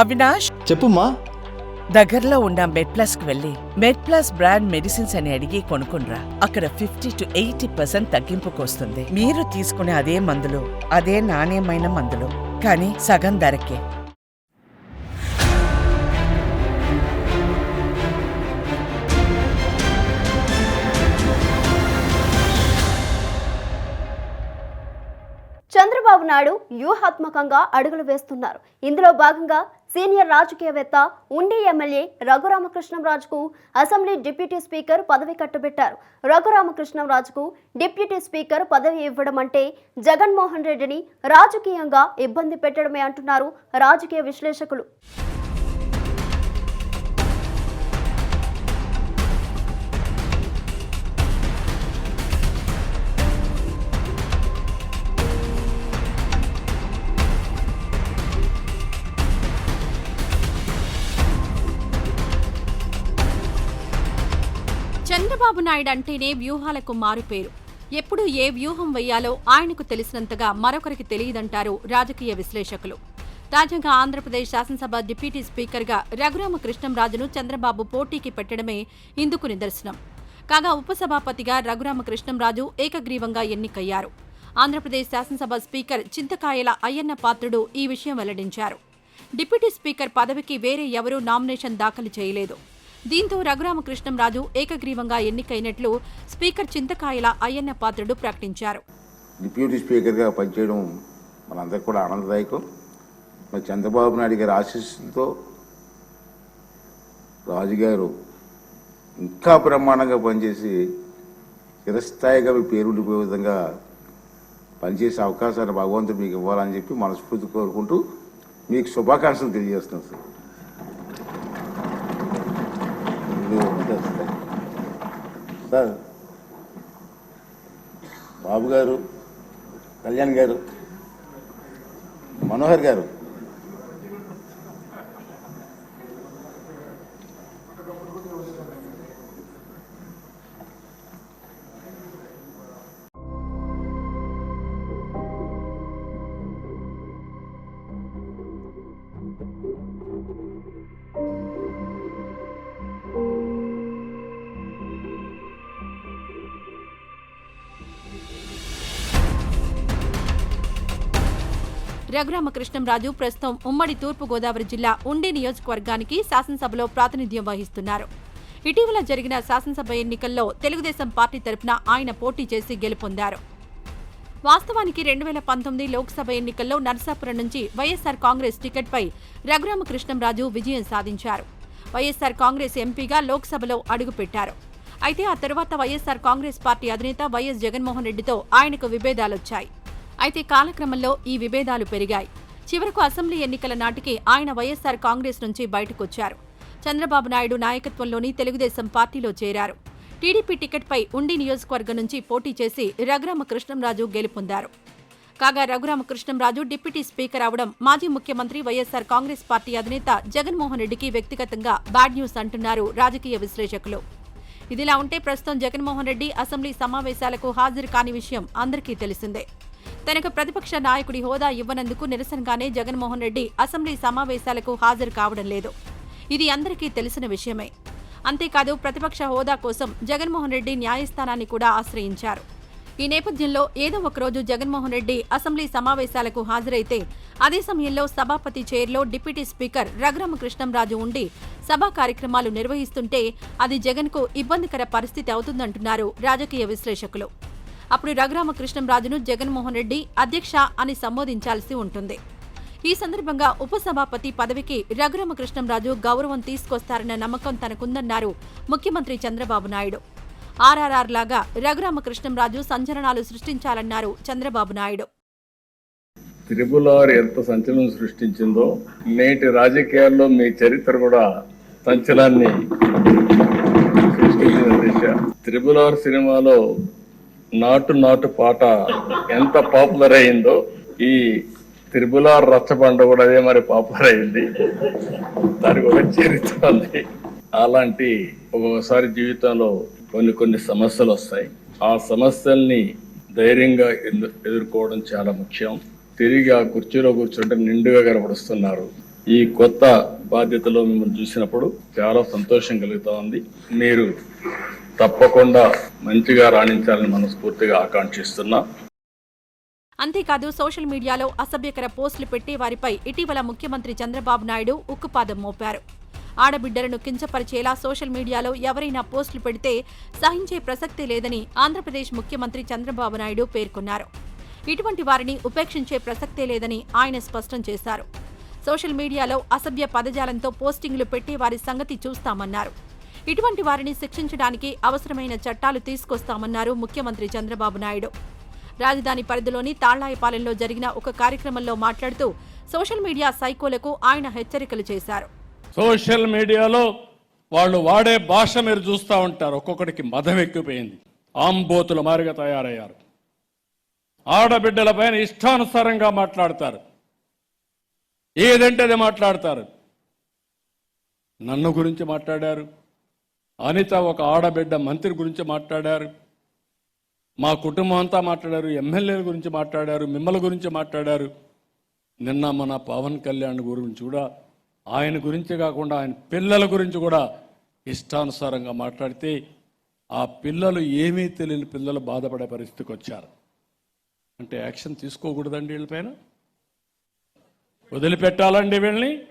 అవినాష్? చెప్పుమా దగ్గరలో ఉన్న మెడ్ ప్లస్కు వెళ్ళి మెడ్ ప్లస్ బ్రాండ్ మెడిసిన్స్ అని అడిగి కొనుక్కునరా అక్కడ ఫిఫ్టీ టు ఎయిటీ పర్సెంట్ తగ్గింపుకు వస్తుంది మీరు తీసుకునే అదే మందులు అదే నాణ్యమైన మందులు కానీ సగం ధరకే. చంద్రబాబు నాయుడు వ్యూహాత్మకంగా అడుగులు వేస్తున్నారు. ఇందులో భాగంగా సీనియర్ రాజకీయవేత్త ఉండి ఎమ్మెల్యే రఘురామకృష్ణంరాజుకు అసెంబ్లీ డిప్యూటీ స్పీకర్ పదవి కట్టబెట్టారు. రఘురామకృష్ణంరాజుకు డిప్యూటీ స్పీకర్ పదవి ఇవ్వడం అంటే జగన్మోహన్ రెడ్డిని రాజకీయంగా ఇబ్బంది పెట్టడమే అంటున్నారు రాజకీయ విశ్లేషకులు. చంద్రబాబు నాయుడు అంటేనే వ్యూహాలకు మారుపేరు. ఎప్పుడు ఏ వ్యూహం వెయ్యాలో ఆయనకు తెలిసినంతగా మరొకరికి తెలియదంటారు రాజకీయ విశ్లేషకులు. తాజాగా ఆంధ్రప్రదేశ్ శాసనసభ డిప్యూటీ స్పీకర్గా రఘురామ కృష్ణంరాజును చంద్రబాబు పోటీకి పెట్టడమే ఇందుకు నిదర్శనం. కాగా ఉపసభాపతిగా రఘురామకృష్ణంరాజు ఏకగ్రీవంగా ఎన్నికయ్యారు. ఆంధ్రప్రదేశ్ శాసనసభ స్పీకర్ చింతకాయల అయ్యన్న పాత్రుడు ఈ విషయం వెల్లడించారు. డిప్యూటీ స్పీకర్ పదవికి వేరే ఎవరూ నామినేషన్ దాఖలు చేయలేదు. దీంతో రఘురామకృష్ణంరాజు ఏకగ్రీవంగా ఎన్నికైనట్లు స్పీకర్ చింతకాయల అయ్యన్న పాత్రుడు ప్రకటించారు. డిప్యూటీ స్పీకర్గా పనిచేయడం మనందరికీ కూడా ఆనందదాయకం. మరి చంద్రబాబు నాయుడు గారి ఆశీస్సులతో రాజుగారు ఇంకా బ్రహ్మాండంగా పనిచేసి చిరస్థాయిగా మీ పేరు ఉండిపోయే విధంగా పనిచేసే అవకాశాన్ని భగవంతుడు మీకు ఇవ్వాలని చెప్పి మనస్ఫూర్తి కోరుకుంటూ మీకు శుభాకాంక్షలు తెలియజేస్తున్నాను సార్ ఇది ఉంటుంది సార్. సార్ బాబు గారు కళ్యాణ్ గారు మనోహర్ గారు. రఘురామకృష్ణంరాజు ప్రస్తుతం ఉమ్మడి తూర్పుగోదావరి జిల్లా ఉండి నియోజకవర్గానికి శాసనసభలో ప్రాతినిధ్యం వహిస్తున్నారు. ఇటీవల జరిగిన శాసనసభ ఎన్నికల్లో తెలుగుదేశం పార్టీ తరపున ఆయన పోటీ చేసి గెలుపొందారు. వాస్తవానికి రెండు వేల పంతొమ్మిది లోక్సభ ఎన్నికల్లో నరసాపురం నుంచి వైఎస్సార్ కాంగ్రెస్ టికెట్పై రఘురామకృష్ణంరాజు విజయం సాధించారు. వైఎస్సార్ కాంగ్రెస్ ఎంపీగా లోక్సభలో అడుగుపెట్టారు. అయితే ఆ తర్వాత వైఎస్సార్ కాంగ్రెస్ పార్టీ అధినేత వైఎస్ జగన్మోహన్ రెడ్డితో ఆయనకు విభేదాలొచ్చాయి. అయితే కాలక్రమంలో ఈ విభేదాలు పెరిగాయి. చివరకు అసెంబ్లీ ఎన్నికల నాటికి ఆయన వైఎస్సార్ కాంగ్రెస్ నుంచి బయటకొచ్చారు. చంద్రబాబు నాయుడు నాయకత్వంలోని తెలుగుదేశం పార్టీలో చేరారు. టీడీపీ టికెట్పై ఉండి నియోజకవర్గం నుంచి పోటీ చేసి రఘురామ కృష్ణంరాజు గెలుపొందారు. కాగా రఘురామ కృష్ణంరాజు డిప్యూటీ స్పీకర్ అవడం మాజీ ముఖ్యమంత్రి వైఎస్సార్ కాంగ్రెస్ పార్టీ అధినేత జగన్మోహన్ రెడ్డికి వ్యక్తిగతంగా బ్యాడ్ న్యూస్ అంటున్నారు రాజకీయ విశ్లేషకులు. ఇదిలా ఉంటే ప్రస్తుతం జగన్మోహన్ రెడ్డి అసెంబ్లీ సమావేశాలకు హాజరు కాని విషయం అందరికీ తెలిసిందే. తనకు ప్రతిపక్ష నాయకుడి హోదా ఇవ్వనందుకు నిరసనగానే జగన్మోహన్ రెడ్డి అసెంబ్లీ సమావేశాలకు హాజరు కావడం లేదు. ఇది అందరికీ తెలిసిన విషయమే. అంతేకాదు ప్రతిపక్ష హోదా కోసం జగన్మోహన్ రెడ్డి న్యాయస్థానాన్ని కూడా ఆశ్రయించారు. ఈ నేపథ్యంలో ఏదో ఒకరోజు జగన్మోహన్ రెడ్డి అసెంబ్లీ సమావేశాలకు హాజరైతే అదే సమయంలో సభాపతి చైర్లో డిప్యూటీ స్పీకర్ రఘురామకృష్ణంరాజు ఉండి సభా కార్యక్రమాలు నిర్వహిస్తుంటే అది జగన్కు ఇబ్బందికర పరిస్థితి అవుతుందంటున్నారు రాజకీయ విశ్లేషకులు. అప్పుడు రఘురామకృష్ణంరాజును జగన్మోహన్ రెడ్డి అధ్యక్ష అని సంబోధించాల్సి ఉంటుంది. ఈ సందర్భంగా ఉపసభాపతి పదవికి రఘురామకృష్ణంరాజు గౌరవం తీసుకొస్తారన్న నమ్మకం తనకుందన్నారు ముఖ్యమంత్రి చంద్రబాబు నాయుడు. ఆర్ఆర్ఆర్ లాగా రఘురామకృష్ణంరాజు సంచలనాలు సృష్టించాలన్నారు చంద్రబాబు నాయుడు. త్రిబులార్ ఎంత సంచలనం సృష్టించిందో నేటి రాజకీయాల్లో మీ చరిత్ర కూడా సంచలాన్ని సృష్టించిన దిశ. ఆర్ సినిమాలో నాటు నాటు పాట ఎంత పాపులర్ అయిందో ఈ త్రిబులార్ రచ్చబండ కూడా అదే మరి పాపులర్ అయింది. దానికి ఒక చరిత్ర ఉంది. అలాంటి ఒక్కొక్కసారి జీవితంలో కొన్ని కొన్ని సమస్యలు వస్తాయి. ఆ సమస్యల్ని ధైర్యంగా ఎదుర్కోవడం చాలా ముఖ్యం. తిరిగి ఆ కుర్చీలో కూర్చుంటే నిండుగా కనపడుస్తున్నారు ఈ కొత్త బాధ్యతలో మిమ్మల్ని చూసినప్పుడు చాలా సంతోషం కలుగుతా ఉంది. మీరు తప్పకుండా మంచిగా రాణించాలని మనస్ఫూర్తిగా ఆకాంక్షిస్తున్నా. అంతేకాదు సోషల్ మీడియాలో అసభ్యకర పోస్టులు పెట్టి వారిపై ఇటీవల ముఖ్యమంత్రి చంద్రబాబు నాయుడు ఉక్కుపాదం మోపారు. ఆడబిడ్డలను కించపరిచేలా సోషల్ మీడియాలో ఎవరైనా పోస్టులు పెడితే సహించే ప్రసక్తే లేదని ఆంధ్రప్రదేశ్ ముఖ్యమంత్రి చంద్రబాబు నాయుడు పేర్కొన్నారు. ఇటువంటి వారిని ఉపేక్షించే ప్రసక్తే లేదని ఆయన స్పష్టం చేశారు. సోషల్ మీడియాలో అసభ్య పదజాలంతో పోస్టింగ్లు పెట్టి వారి సంగతి చూస్తామన్నారు. ఇటువంటి వారిని శిక్షించడానికి అవసరమైన చట్టాలు తీసుకొస్తామన్నారు ముఖ్యమంత్రి చంద్రబాబు నాయుడు. రాజధాని పరిధిలోని తాళ్ళాయపాలెంలో జరిగిన ఒక కార్యక్రమంలో మాట్లాడుతూ సోషల్ మీడియా సైకోలకు ఆయన హెచ్చరికలు చేశారు. సోషల్ మీడియాలో వాళ్ళు వాడే భాష మీరు చూస్తూ ఉంటారు. ఒక్కొక్కడికి మదం ఎక్కిపోయింది ఆంబోతుల మారిగా తయారయ్యారు. ఆడబిడ్డల పైన ఇష్టానుసారంగా మాట్లాడతారు. ఏదంటే అది మాట్లాడతారు. నన్ను గురించి మాట్లాడారు. అనిత ఒక ఆడబిడ్డ మంత్రి గురించి మాట్లాడారు. మా కుటుంబం అంతా మాట్లాడారు. ఎమ్మెల్యేల గురించి మాట్లాడారు. మిమ్మల్ని గురించి మాట్లాడారు. నిన్న మన పవన్ కళ్యాణ్ గురించి కూడా ఆయన గురించి కాకుండా ఆయన పిల్లల గురించి కూడా ఇష్టానుసారంగా మాట్లాడితే ఆ పిల్లలు ఏమీ తెలియని పిల్లలు బాధపడే పరిస్థితికి వచ్చారు. అంటే యాక్షన్ తీసుకోకూడదండి వీళ్ళపైన? వదిలిపెట్టాలండి వీళ్ళని?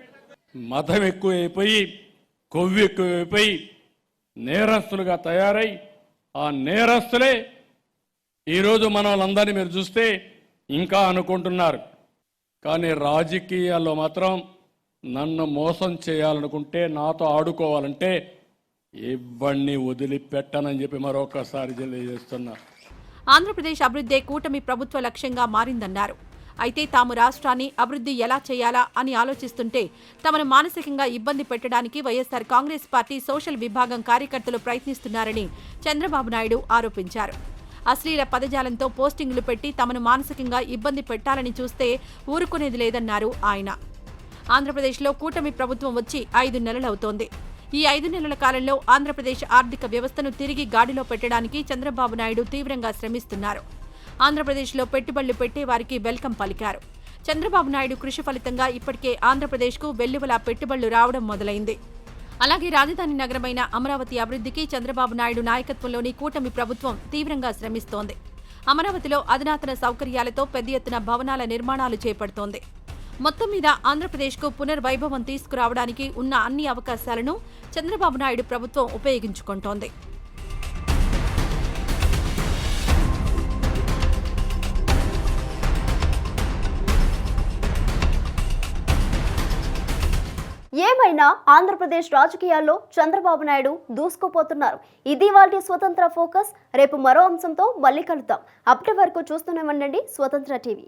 మతం ఎక్కువైపోయి కొవ్వు ఎక్కువైపోయి నేరస్తులుగా తయారై ఆ నేరస్తులే ఈరోజు మన వాళ్ళందరినీ మీరు చూస్తే ఇంకా అనుకుంటున్నారు. కానీ రాజకీయాల్లో మాత్రం నన్ను మోసం చేయాలనుకుంటే నాతో ఆడుకోవాలంటే ఇవన్నీ వదిలిపెట్టనని చెప్పి మరొకసారి తెలియజేస్తున్నా. ఆంధ్రప్రదేశ్ అభివృద్ధే కూటమి ప్రభుత్వ లక్ష్యంగా మారిందన్నారు. అయితే తాము రాష్ట్రాన్ని అభివృద్ధి ఎలా చేయాలా అని ఆలోచిస్తుంటే తమను మానసికంగా ఇబ్బంది పెట్టడానికి వైఎస్సార్ కాంగ్రెస్ పార్టీ సోషల్ విభాగం కార్యకర్తలు ప్రయత్నిస్తున్నారని చంద్రబాబు నాయుడు ఆరోపించారు. అశ్లీల పదజాలంతో పోస్టింగులు పెట్టి తమను మానసికంగా ఇబ్బంది పెట్టాలని చూస్తే ఊరుకునేది లేదన్నారు ఆయన. ఆంధ్రప్రదేశ్లో కూటమి ప్రభుత్వం వచ్చి ఐదు నెలలవుతోంది. ఈ ఐదు నెలల కాలంలో ఆంధ్రప్రదేశ్ ఆర్థిక వ్యవస్థను తిరిగి గాడిలో పెట్టడానికి చంద్రబాబు నాయుడు తీవ్రంగా శ్రమిస్తున్నారు. ఆంధ్రప్రదేశ్లో పెట్టుబడులు పెట్టే వారికి వెల్కమ్ పలికారు. చంద్రబాబు నాయుడు కృషి ఫలితంగా ఇప్పటికే ఆంధ్రప్రదేశ్కు వెల్లువల పెట్టుబడులు రావడం మొదలైంది. అలాగే రాజధాని నగరమైన అమరావతి అభివృద్ధికి చంద్రబాబు నాయుడు నాయకత్వంలోని కూటమి ప్రభుత్వం తీవ్రంగా శ్రమిస్తోంది. అమరావతిలో అధునాతన సౌకర్యాలతో పెద్ద ఎత్తున భవనాల నిర్మాణాలు చేపడుతోంది. మొత్తం మీద ఆంధ్రప్రదేశ్కు పునర్వైభవం తీసుకురావడానికి ఉన్న అన్ని అవకాశాలను చంద్రబాబు నాయుడు ప్రభుత్వం ఉపయోగించుకుంటోంది. ఏమైనా ఆంధ్రప్రదేశ్ రాజకీయాల్లో చంద్రబాబు నాయుడు దూసుకుపోతున్నారు. ఇది వాటి స్వతంత్ర ఫోకస్. రేపు మరో అంశంతో మళ్ళీ కలుద్దాం. అప్పటి వరకు చూస్తూనే ఉండండి స్వతంత్ర టీవీ.